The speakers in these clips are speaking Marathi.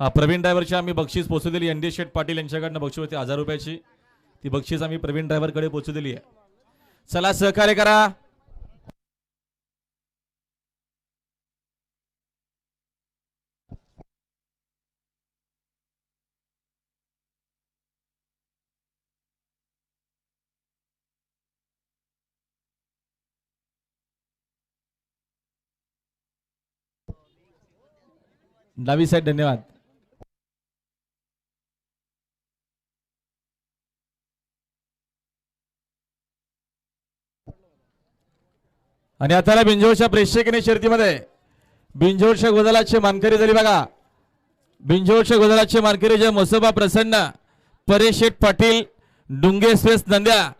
हा, प्रवीण ड्रायव्हरची आम्ही बक्षीस पोचू दिली एन डी शेठ पाटील यांच्याकडनं बक्षीस होती हजार रुपयाची. ती बक्षीस आम्ही प्रवीण ड्रायव्हरकडे पोचू दिली आहे. चला सहकार्य करा. डावी साहेब धन्यवाद. आणि आता बिंजोरच्या प्रेक्षकीने शर्तीमध्ये. बिंजोरच्या गोदलाचे मानकरी झाली बघा. बिंजोळच्या गोदलाचे मानकरी जे मोसोबा प्रसन्न परेश शेठ पाटील डुंगे स्वेस नंद्या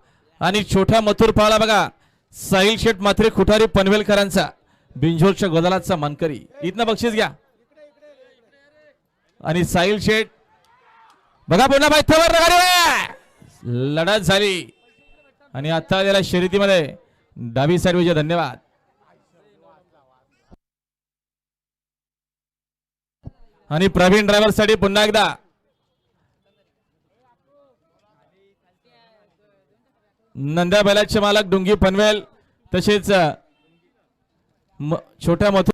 आणि छोट्या मथुर पाळा बघा. साहिल शेठ मात्रे खुटारी पनवेलकरांचा बिंजोळच्या गोदलाचा मानकरी. इथनं बक्षीस घ्या. आणि साहिल शेठ बघा पुन्हा माहिती लढत झाली. आणि आता आलेल्या शर्यतीमध्ये डावी साईड विजय धन्यवाद. आणि प्रवीण ड्रायव्हरसाठी पुन्हा एकदा. नंद्या बैलाचे मालक डुंगी पनवेल तसेच छोट्या मथुर